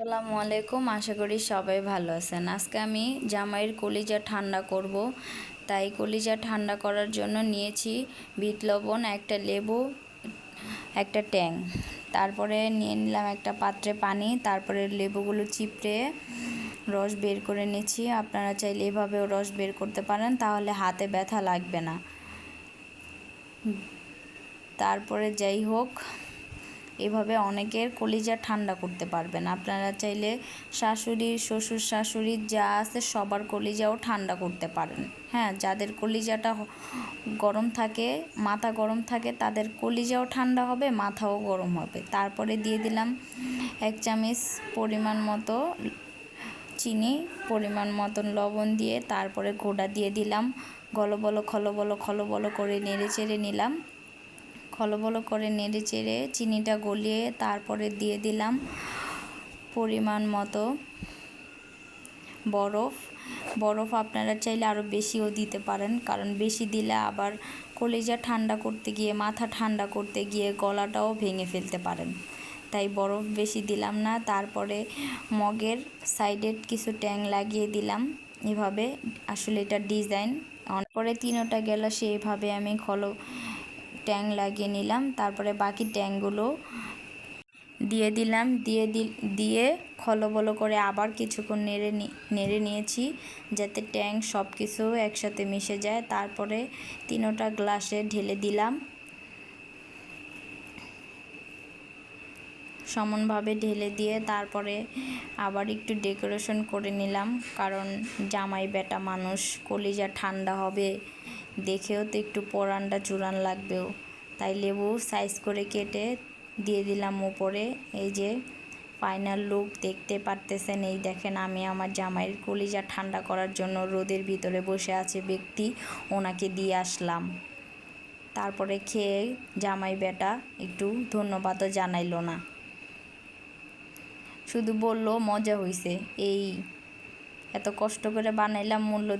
আসসালামু আলাইকুম, আশা করি সবাই ভালো আছেন। আজকে আমি জামাইয়ের কলিজা ঠান্ডা করব। তাই কলিজা ঠান্ডা করার জন্য নিয়েছি বিট লবণ, একটা লেবু, একটা ট্যাং। তারপরে নিয়ে নিলাম একটা পাত্রে পানি, তারপরে লেবুগুলো চিপড়ে রস বের করে নিচ্ছি। আপনারা চাইলে এভাবেও রস বের করতে পারেন, তাহলে হাতে ব্যথা লাগবে না। তারপরে যাই হোক এভাবে অনেকের কলিজা ঠান্ডা করতে পারবেন আপনারা চাইলে শাশুড়ির শ্বশুর শাশুড়ির যা আছে সবার কলিজাও ঠান্ডা করতে পারেন। হ্যাঁ যাদের কলিজাটা গরম থাকে, মাথা গরম থাকে, তাদের কলিজাও ঠান্ডা হবে, মাথাও গরম হবে। তারপরে দিয়ে দিলাম এক চামচ পরিমাণ মতো চিনি, পরিমাণ মতন লবণ দিয়ে তারপরে গোড়া দিয়ে দিলাম। গলো বলো খলো বলো খলো বলো করে নেড়ে চেড়ে নিলাম। খলবলো করে নেড়ে চেড়ে চিনিটা গলিয়ে তারপরে দিয়ে দিলাম পরিমাণ মতো বরফ। বরফ আপনারা চাইলে আরও বেশিও দিতে পারেন, কারণ বেশি দিলে আবার কলেজা ঠান্ডা করতে গিয়ে, মাথা ঠান্ডা করতে গিয়ে গলাটাও ভেঙে ফেলতে পারেন। তাই বরফ বেশি দিলাম না। তারপরে মগের সাইডে কিছু ট্যাং লাগিয়ে দিলাম। এভাবে আসলে এটা ডিজাইন। পরে তিনোটা গ্যালাসে এভাবে আমি খলো ট্যাং লাগিয়ে নিলাম, তারপরে বাকি ট্যাংগুলো দিয়ে দিলাম, দিয়ে দিয়ে খলবলো করে আবার কিছুক্ষণ নেড়ে নেড়ে নিয়েছি যাতে ট্যাং সব কিছু একসাথে মিশে যায়। তারপরে তিনোটা গ্লাসে ঢেলে দিলাম। সমানভাবে ঢেলে দিয়ে তারপরে আবার একটু ডেকোরেশন করে নিলাম, কারণ জামাই বেটা মানুষ, কলিজা ঠান্ডা হবে। দেখেও তো একটু পরানটা চূড়ান লাগবেও। তাই লেবু সাইজ করে কেটে দিয়ে দিলাম উপরে এই যে ফাইনাল লুক দেখতে পারতেছেন, এই দেখেন আমি আমার জামাইয়ের কলিজা ঠান্ডা করার জন্য রোদের ভিতরে বসে আছে ব্যক্তি, ওনাকে দিয়ে আসলাম। তারপরে খেয়ে জামাই বেটা একটু ধন্যবাদও জানাইলো না। শুধু বলল, মজা হয়েছে এই। এত কষ্ট করে বানাইলাম মূল্য